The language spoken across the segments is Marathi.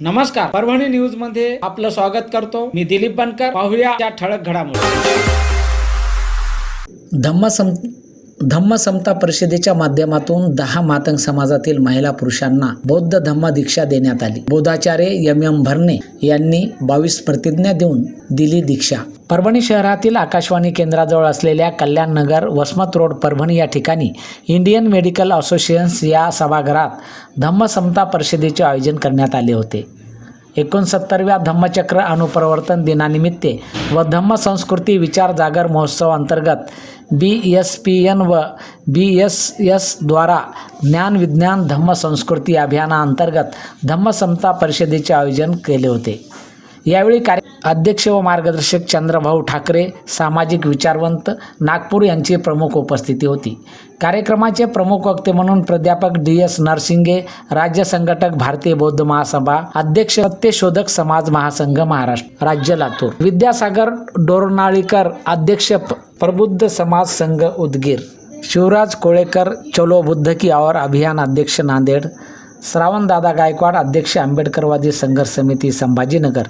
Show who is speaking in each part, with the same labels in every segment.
Speaker 1: नमस्कार. परभणी न्यूजमध्ये आपलं स्वागत करतो. मी दिलीप बनकर. पाहूया त्या ठळक घडामोडी.
Speaker 2: धम्म समता परिषदेच्या माध्यमातून दहा मातंग समाजातील महिला पुरुषांना बौद्ध धम्म दीक्षा देण्यात आली. बोधाचार्य एम एम भरणे यांनी बावीस प्रतिज्ञा देऊन दिली दीक्षा. परभणी शहरातील आकाशवाणी केंद्राजवळ असलेल्या कल्याण नगर वसमत रोड परभणी या ठिकाणी इंडियन मेडिकल असोसिएशन्स या सभागृहात धम्मसमता परिषदेचे आयोजन करण्यात आले होते. एकोणसत्तरव्या धम्मचक्र अनुप्रवर्तन दिनानिमित्त व धम्म संस्कृती विचार जागर महोत्सव अंतर्गत बी एस पी एन व बी एस एसद्वारा ज्ञान विज्ञान धम्म संस्कृती अभियानाअंतर्गत धम्मसमता परिषदेचे आयोजन केले होते. यावेळी कार्य अध्यक्ष व मार्गदर्शक चंद्रभाऊ ठाकरे सामाजिक विचारवंत नागपूर यांची प्रमुख उपस्थिती होती. कार्यक्रमाचे प्रमुख वक्ते म्हणून प्राध्यापक डी एस नरसिंगे राज्य संघटक भारतीय बौद्ध महासभा अध्यक्ष सत्यशोधक समाज महासंघ महाराष्ट्र राज्य लातूर. विद्यासागर डोरनाळीकर अध्यक्ष प्रबुद्ध समाज संघ उदगीर. शिवराज कोळेकर चलो बुद्ध की और अभियान अध्यक्ष नांदेड. श्रावणदादा गायकवाड अध्यक्ष आंबेडकरवादी संघर्ष समिती संभाजीनगर.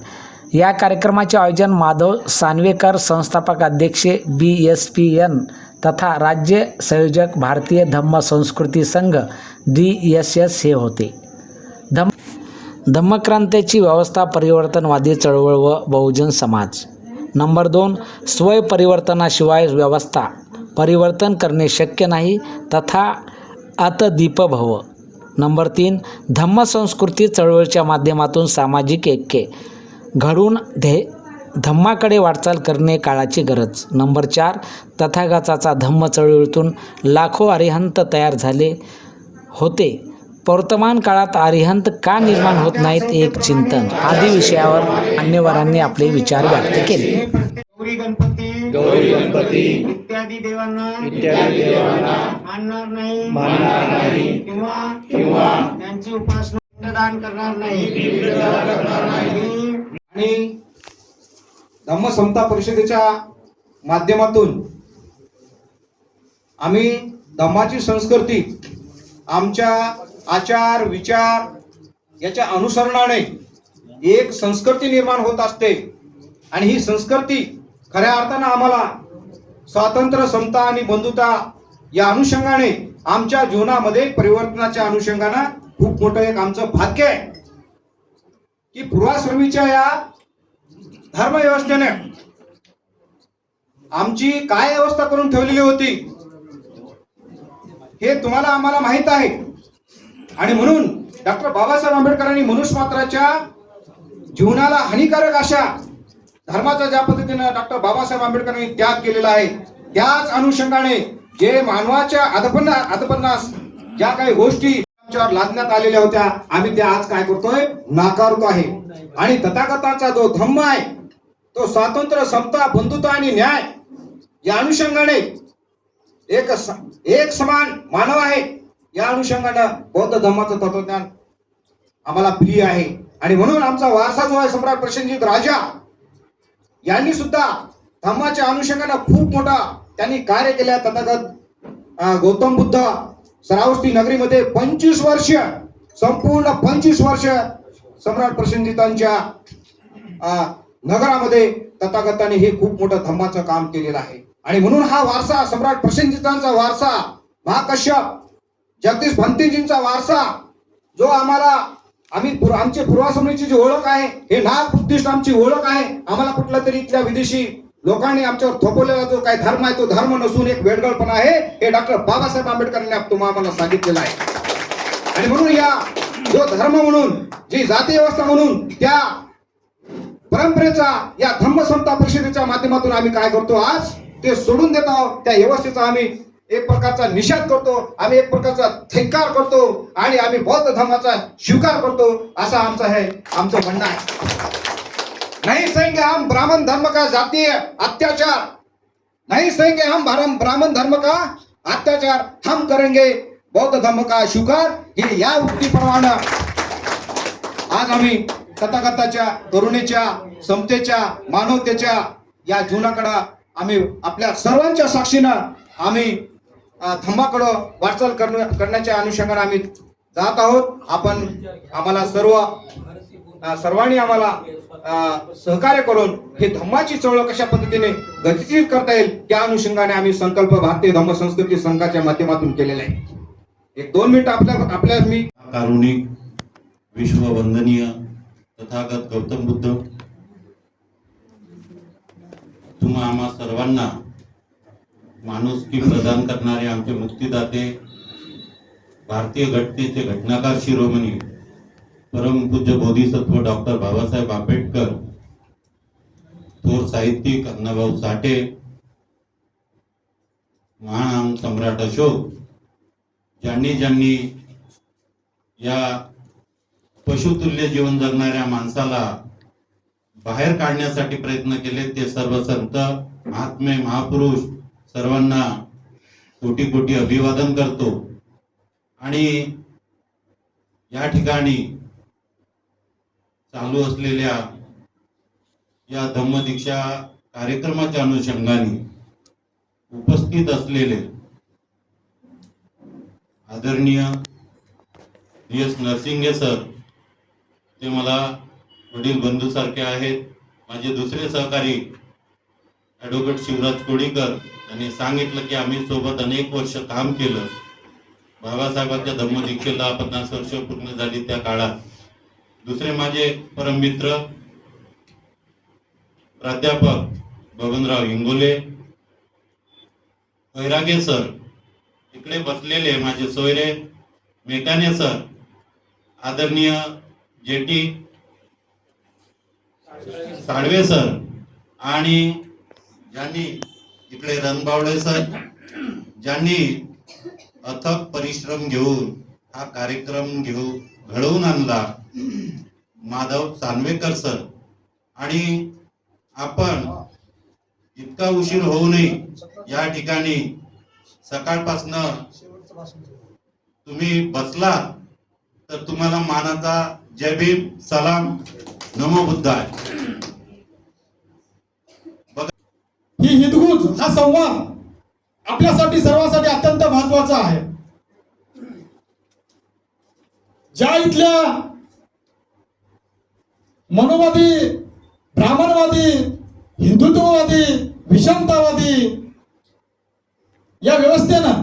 Speaker 2: या कार्यक्रमाचे आयोजन माधव सानवेकर संस्थापक अध्यक्ष बी एस पी एन तथा राज्य संयोजक भारतीय धम्म संस्कृती संघ डी एस एस हे होते. धम्म धम्मक्रांतीची व्यवस्था परिवर्तनवादी चळवळ व बहुजन समाज. नंबर दोन स्वयंपरिवर्तनाशिवाय व्यवस्था. परिवर्तन करणे शक्य नाही तथा अतदीप भव नंबर तीन धम्मसंस्कृती चळवळीच्या माध्यमातून सामाजिक ऐक्य. घडून धे धम्माकडे वाटचाल करणे काळाची गरज. नंबर चार तथागताचा धम्म चळवळीतून लाखो अरिहंत तयार झाले होते. वर्तमान काळात अरिहंत का निर्माण होत नाहीत एक चिंतन. आदी विषयावर मान्यवरांनी आपले विचार व्यक्त केले.
Speaker 3: गौरी गणपती
Speaker 4: गौरी गणपती
Speaker 3: इत्यादी देवांना
Speaker 4: इत्यादी देवांना
Speaker 3: मानणार नाही
Speaker 4: मानणार नाही
Speaker 3: किंवा
Speaker 4: किंवा
Speaker 3: त्यांची उपासना पिंडदान करणार नाही.
Speaker 5: आणि धम्मसमता परिषदेच्या माध्यमातून आम्ही धम्माची संस्कृती आमच्या आचार विचार याच्या अनुसरणाने एक संस्कृती निर्माण होत असते. आणि ही संस्कृती खऱ्या अर्थानं आम्हाला स्वातंत्र्य समता आणि बंधुता या अनुषंगाने आमच्या जीवनामध्ये परिवर्तनाच्या अनुषंगानं खूप मोठं एक आमचं भाग्य आहे. की पूर्वाश्रमीच्या या धर्मव्यवस्थेने आमची काय व्यवस्था करून ठेवलेली होती हे तुम्हाला आम्हाला माहीत आहे. आणि म्हणून डॉक्टर बाबासाहेब आंबेडकरांनी मनुष्य मात्राच्या जीवनाला हानिकारक अशा धर्माचा ज्या पद्धतीनं डॉक्टर बाबासाहेब आंबेडकरांनी त्याग केलेला आहे त्याच अनुषंगाने जे मानवाच्या अधपन्ना अधपन्नास ज्या काही गोष्टी आमच्यावर लादण्यात आलेल्या होत्या. आम्ही त्या आज काय करतोय? नाकारतो आहे. आणि तथागताचा जो धम्म आहे तो स्वातंत्र्य समता बंधुत्व आणि न्याय या अनुषंगाने एक एक समान मानव आहे. या अनुषंगानं बौद्ध धर्माचं तत्वज्ञान आम्हाला प्रिय आहे. आणि म्हणून आमचा वारसा जो आहे सम्राट प्रसंजित राजा यांनी सुद्धा धम्माच्या अनुषंगानं खूप मोठा त्यांनी कार्य केल्या तथागत गौतम बुद्ध सरावस्ती नगरीमध्ये पंचवीस वर्ष संपूर्ण पंचवीस वर्ष सम्राट प्रसिद्धितांच्या नगरामध्ये तथागताने हे खूप मोठं धम्माचं काम केलेलं आहे. आणि म्हणून हा वारसा सम्राट प्रसिद्धितांचा वारसा महाकश्यप जगदीश भंतीजींचा वारसा जो आम्हाला आम्ही पूर्व- आमचे पूर्वाश्रमीची जी ओळख आहे हे नाग बुद्धिस्ट आमची ओळख आहे. आम्हाला कुठला तरी इथल्या विदेशी लोकांनी आमच्यावर थोपवलेला जो काही धर्म आहे तो धर्म नसून एक वेडगळपणा आहे हे डॉक्टर बाबासाहेब आंबेडकरांनी तुम्हाला सांगितलेलं आहे. आणि म्हणून या जो धर्म म्हणून जी जाती व्यवस्था म्हणून त्या परंपरेचा या धम्मसमता परिषदेच्या माध्यमातून आम्ही काय करतो आज ते सोडून देत आहोत. त्या व्यवस्थेचा आम्ही एक प्रकारचा निषेध करतो आम्ही एक प्रकारचा थिंकार करतो आणि आम्ही बौद्ध धर्माचा स्वीकार करतो असा आमचा हे आमचं म्हणणं आहे. नहीं सहेंगे हम ब्राह्मण धर्म का जातीय अत्याचार। नहीं सहेंगे हम ब्राह्मण ब्राह्मण धर्म का अत्याचार। हम करेंगे बौद्ध धर्म का स्वीकार। हे या उक्तीप्रमाणे आज आम्ही तथागताच्या करुणेच्या समतेच्या मानवतेच्या या जीवनाकडं आम्ही आपल्या सर्वांच्या साक्षीनं आम्ही थंबाकडं धम्माकडं वाटचाल करण्याच्या अनुषंगाने आम्ही जात आहोत. आपण आम्हाला सर्व सर्वांनी आम्हाला सहकार्य करून हे धम्माची चळवळ कशा पद्धतीने गतिशील करता येईल त्या अनुषंगाने आम्ही संकल्प भारतीय धम्म संस्कृती संघाच्या माध्यमातून केलेला आहे. एक दोन मिनिट आपल्या आपल्या मी
Speaker 6: कारुणिक विश्ववंदनीय तथागत गौतम बुद्ध. तुम्हा आम्हा सर्वांना माणुसकी प्रदान करणारे आमचे मुक्तीदाते भारतीय घटनेचे घटनाकार शिरोमणी. परमपूज्य बोधिसत्व डॉक्टर बाबासाहेब आंबेडकर थोर साहित्यिक अण्णाभाऊ साठे महान सम्राट अशोक ज्यांनी ज्यांनी या पशुतुल्य जीवन जगणाऱ्या माणसाला बाहेर काढण्यासाठी प्रयत्न केले ते सर्व संत महात्मे महापुरुष सर्वांना कोटी कोटी अभिवादन करतो. आणि या ठिकाणी चालू असलेल्या या धम्मदीक्षा कार्यक्रमाच्या अनुषंगाने उपस्थित असलेले आदरणीय डी एस नरसिंगे सर ते मला वडील बंधूसारखे आहेत. माझे दुसरे सहकारी ॲडव्होकेट शिवराज कोडीकर यांनी सांगितलं की आम्ही सोबत अनेक वर्ष काम केलं. बाबासाहेबांच्या धम्मदीक्षेला पन्नास वर्ष पूर्ण झाली त्या काळात. दुसरे माझे परममित्र प्राध्यापक बबनराव हिंगोले वैरागे सर इकडे बसलेले माझे सोयरे मेकाने सर आदरणीय जेटी साळवे सर आणि ज्यांनी इकडे रणबावडे सर ज्यांनी अथक परिश्रम घेऊन हा कार्यक्रम घेऊ घडवून आणला. माधव सानवेकर सर. आणि आपण इतका उशीर होऊ नये या ठिकाणी. सकाळपासनं तुम्ही बसला तर तुम्हाला मानाचा जय भीम सलाम नमो बुद्धाय.
Speaker 7: ही हितगुज हा संवाद आपल्यासाठी सर्वांसाठी अत्यंत महत्त्वाचा आहे. ज्या इथल्या मनोवादी ब्राह्मणवादी हिंदुत्ववादी विषमतावादी या व्यवस्थेनं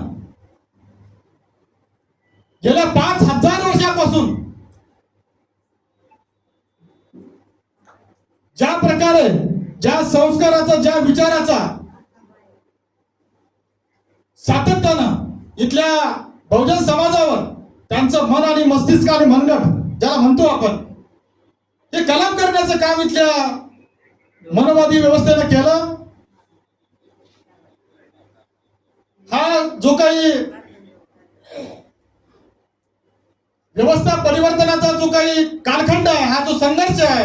Speaker 7: गेल्या पाच हजार वर्षापासून ज्या प्रकारे ज्या संस्काराचा ज्या विचाराचा सातत्यानं इथल्या बहुजन समाजावर त्यांचं मन आणि मस्तिष्क आणि मनगट ज्याला म्हणतो आपण त्यांनी कलाम करण्याचं काम इथल्या मनोवादी व्यवस्थेनं केलं. हा जो काही व्यवस्था परिवर्तनाचा जो काही कालखंड आहे हा जो संघर्ष आहे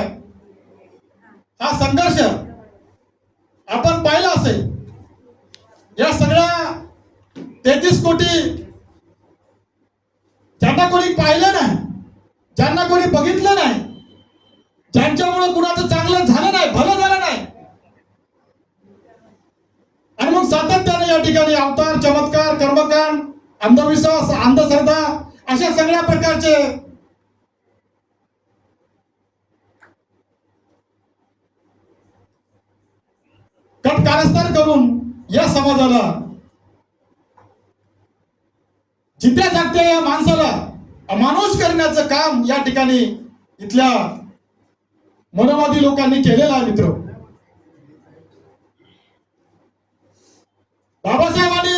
Speaker 7: हा संघर्ष आपण पाहिला असेल. या सगळ्या तेहतीस कोटी ज्यांना कोणी पाहिलं नाही ज्यांना कोणी बघितलं नाही त्यांच्यामुळे कुणाचं चांगलं झालं नाही भलं झालं नाही. आणि मग सातत्याने या ठिकाणी अवतार चमत्कार कर्मकांड अंधविश्वास अंधश्रद्धा अशा सगळ्या प्रकारचे कट कारस्थान करून या समाजाला जिद्या जागत्या या माणसाला अमानुष करण्याचं काम या ठिकाणी इथल्या मनोवादी लोकांनी केलेला आहे मित्र. बाबासाहेबांनी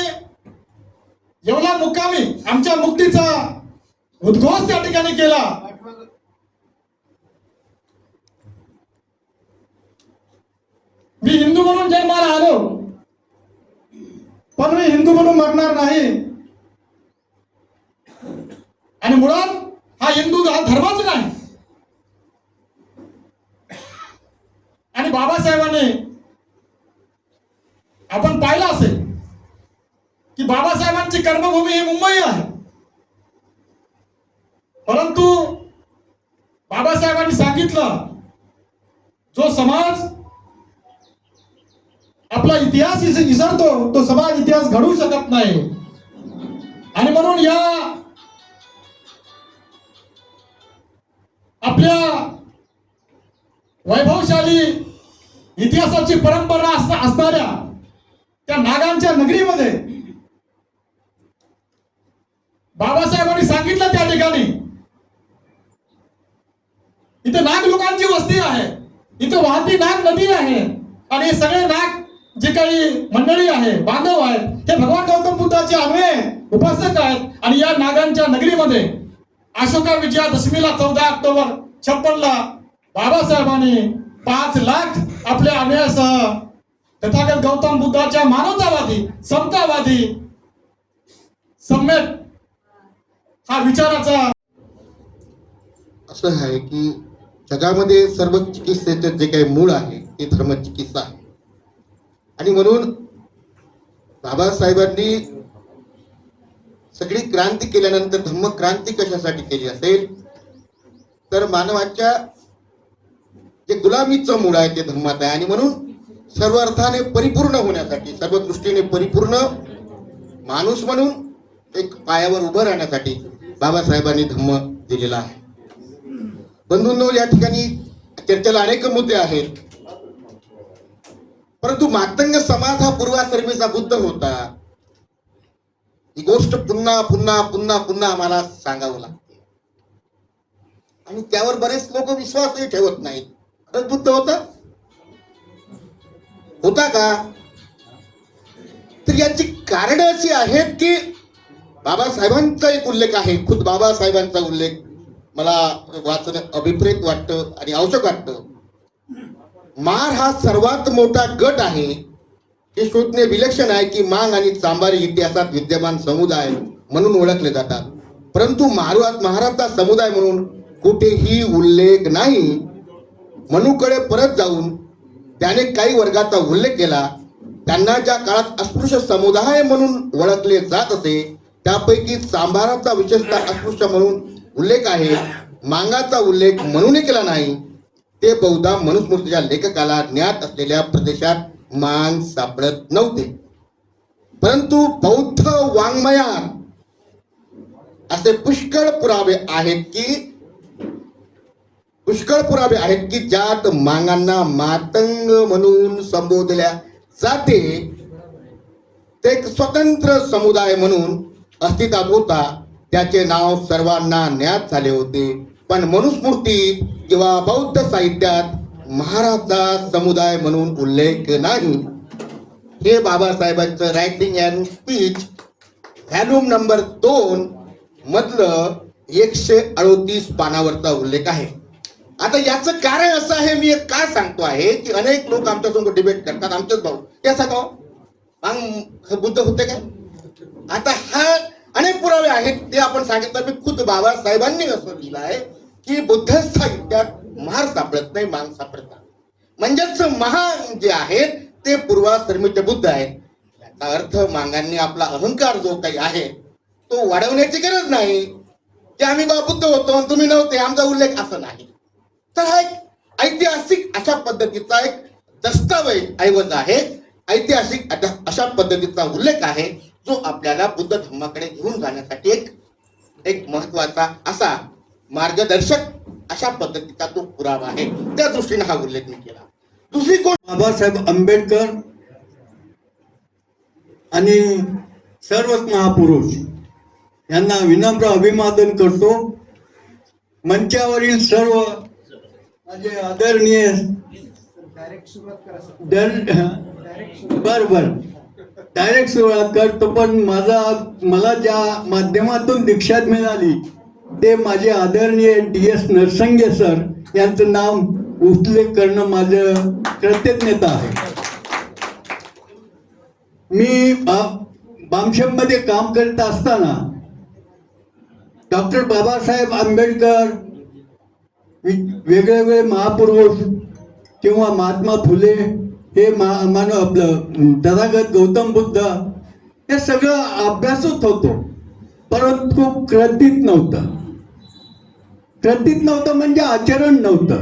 Speaker 7: एवढा मुक्कामी आमच्या मुक्तीचा उद्घोष त्या ठिकाणी केला. मी हिंदू म्हणून जन्माला आलो. पण मी हिंदू म्हणून मरणार नाही. आणि मुळात हा हिंदू हा धर्मच नाही. आणि बाबासाहेबांनी आपण पाहिलं असेल की बाबासाहेबांची कर्मभूमी ही मुंबई आहे. परंतु बाबासाहेबांनी सांगितलं जो समाज आपला इतिहास विसरतो तो समाज इतिहास घडू शकत नाही. आणि म्हणून या आपल्या वैभवशाली इतिहासाची परंपरा असणाऱ्या त्या नागांच्या नगरीमध्ये बाबासाहेबांनी सांगितलं त्या ठिकाणी. इथे नाग लोकांची वस्ती आहे. इथे वाहती नाग नदी आहे. आणि हे सगळे नाग जे काही मंडळी आहे बांधव आहेत हे भगवान गौतम बुद्धाचे अन्वय उपासक आहेत. आणि या नागांच्या नगरीमध्ये अशोका विजयादशमीला चौदा ऑक्टोबर छप्पनला बाबासाहेबांनी पाच लाख आपल्या अन्वयासह तथागत गौतम बुद्धाच्या मानवतावादी समतावादी सम्यक हा विचाराचा
Speaker 8: असं आहे की जगामध्ये सर्व चिकित्सेचं जे काही मूळ आहे ते धर्मचिकित्सा आहे. आणि म्हणून बाबासाहेबांनी सगळी क्रांती केल्यानंतर धम्मक्रांती कशासाठी केली असेल? तर मानवाच्या ते गुलामीचं मूळ आहे ते धर्मात आहे. आणि म्हणून सर्व अर्थाने परिपूर्ण होण्यासाठी सर्व दृष्टीने परिपूर्ण माणूस म्हणून एक पायावर उभं राहण्यासाठी बाबासाहेबांनी धम्म दिलेला आहे. बंधूंनो या ठिकाणी चर्चेला अनेक मुद्दे आहेत. परंतु मातंग समाज हा पूर्वाश्रमीचा बुद्ध होता. ही गोष्ट पुन्हा पुन्हा पुन्हा पुन्हा आम्हाला सांगावं लागते. आणि त्यावर बरेच लोक विश्वासही ठेवत नाहीत. बुद्ध होता. होता का? तर याची कारण अशी आहेत की बाबासाहेबांचा एक उल्लेख आहे. खुद बाबासाहेबांचा उल्लेख मला वाचन अभिप्रेत वाटतं आणि आवश्यक वाटतं. मार हा सर्वात मोठा गट आहे. हे शोधणे विलक्षण आहे की मांग आणि चांबारी इतिहासात विद्यमान समुदाय म्हणून ओळखले जातात. परंतु महाराज महाराजचा समुदाय म्हणून कुठेही उल्लेख नाही. मनूकडे परत जाऊन त्याने काही वर्गाचा उल्लेख केला त्यांना ज्या काळात अस्पृश्य समुदाय म्हणून ओळखले जात असे त्यापैकी सांभाराचा विशेषतः अस्पृश्य म्हणून उल्लेख आहे. मांगाचा उल्लेख म्हणूनही केला नाही. ते बहुधा मनुस्मृतीच्या लेखकाला ज्ञात असलेल्या प्रदेशात मांग सापडत नव्हते. परंतु बौद्ध वाङ्मयात असे पुष्कळ पुरावे आहेत की पुष्कळ पुरावे आहेत की ज्यात मांगांना मातंग म्हणून संबोधल्या जाते. ते एक स्वतंत्र समुदाय म्हणून अस्तित्वात होता. त्याचे नाव सर्वांना ज्ञात झाले होते. पण मनुस्मृतीत किंवा बौद्ध साहित्यात महाराजा समुदाय म्हणून उल्लेख नाही. हे बाबासाहेबांचं writing and speech volume number दोन मधलं एकशे अडोतीस पानावरचा उल्लेख आहे. आता याचं कारण असं आहे मी एक का सांगतो आहे की अनेक लोक आमच्यासमोर डिबेट करतात आमचेच भाऊ. कसा का मग बुद्ध होते काय आता हा अनेक पुरावे आहेत ते आपण सांगितलं. मी खुद बाबासाहेबांनी असं लिहिलं आहे की बुद्ध साहित्यात महार सापडत नाही मान सापडतात म्हणजेच महान जे आहेत ते पूर्वाश्रमीचे बुद्ध आहेत. याचा अर्थ मांगांनी आपला अहंकार जो काही आहे तो वाढवण्याची गरज नाही. की आम्ही बा बुद्ध होतो आणि तुम्ही नव्हते आमचा उल्लेख असं नाही. तर हा एक ऐतिहासिक अशा पद्धतीचा एक दस्तावेज ऐवज आहे. ऐतिहासिक अशा- पद्धतीचा उल्लेख आहे जो आपल्याला बुद्ध धर्माकडे घेऊन जाण्यासाठी एक एक महत्त्वाचा असा मार्गदर्शक अशा पद्धतीचा तो पुरावा आहे. त्या दृष्टीने हा उल्लेख मी केला. दुसरी गोष्ट
Speaker 9: बाबासाहेब आंबेडकर आणि सर्वच महापुरुष यांना विनम्र अभिवादन करतो. मंचावरील सर्व माझे आदरणीय दर- बर बर. डायरेक्ट सुरुवात करतो पण माझा मला ज्या माध्यमातून दीक्षा मिळाली ते माझे आदरणीय डी एस नरसंगे सर यांचं नाव उल्लेख करणं माझं कृतज्ञता आहे. मी बामशेममध्ये काम करत असताना डॉक्टर बाबासाहेब आंबेडकर वेगळे वेगळे महापुरुष किंवा महात्मा फुले हे मा मानव आपलं तथागत गौतम बुद्ध हे सगळं अभ्यासच होतो. परंतु कृतीत नव्हतं. कृतीत नव्हतं म्हणजे आचरण नव्हतं.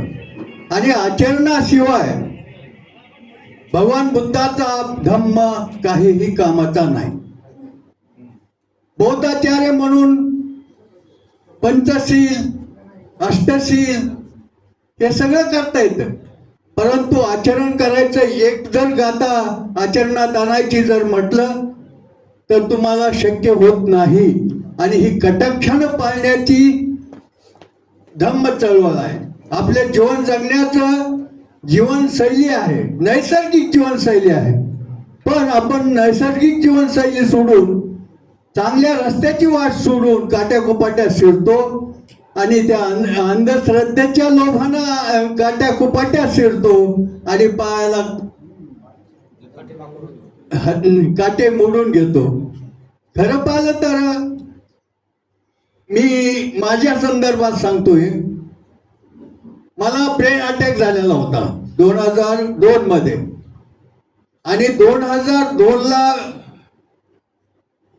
Speaker 9: आणि आचरणाशिवाय भगवान बुद्धाचा धम्म काहीही कामाचा नाही. बौद्धाचार्य म्हणून पंचशील अष्टशील. हे सगळं करता येतं. परंतु आचरण करायचं एक जर गाता आचरणात आणायची जर म्हटलं तर तुम्हाला शक्य होत नाही. आणि ही कटाक्षानं पाळण्याची धम्म चळवळ आहे. आपलं जीवन जगण्याचं जीवनशैली आहे. नैसर्गिक जीवनशैली आहे. पण आपण नैसर्गिक जीवनशैली सोडून चांगल्या रस्त्याची वाट सोडून काट्याकोपाट्या शिरतो आणि त्या अंधश्रद्धेच्या लोभानं काट्या कुपाट्या शिरतो आणि पायाला काटे मोडून घेतो. खरं पाहिलं तर मी माझ्या संदर्भात सांगतोय मला ब्रेन अटॅक झालेला होता दोन हजार दोन मध्ये. आणि दोन हजार दोन ला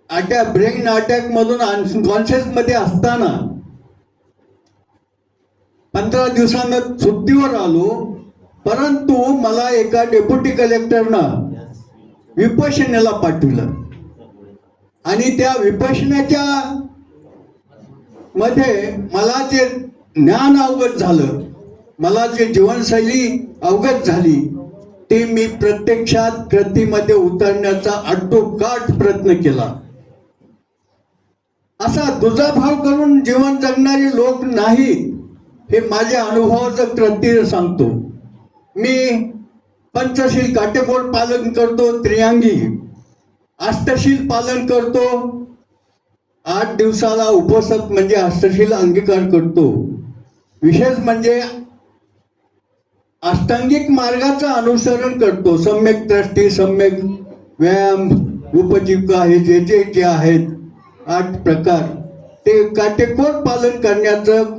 Speaker 9: अटॅक ब्रेन अटॅक मधून अनकॉन्शियसमध्ये असताना पंधरा दिवसानं सुट्टीवर आलो परंतु मला एका डेप्युटी कलेक्टरनं विपशनेला पाठवलं. आणि त्या विपशनाच्या मध्ये मला जे ज्ञान अवगत झालं मला जे जीवनशैली अवगत झाली ते मी प्रत्यक्षात कृतीमध्ये उतरण्याचा अड्डोकाट प्रयत्न केला. असा दुजाभाव करून जीवन जगणारे लोक नाही हे माझ्या अनुभवाचं कृती सांगतो. मी पंचशील काटेकोर पालन करतो त्रियांगी. अष्टशील पालन करतो. आठ दिवसाला उपसत म्हणजे अष्टशील अंगीकार करतो. विशेष म्हणजे अष्टांगिक मार्गाचं अनुसरण करतो. सम्यक दृष्टी सम्यक व्यायाम उपजीविका हे जे जे जे आहेत आठ प्रकार. ते काटेकोर पालन करण्याचं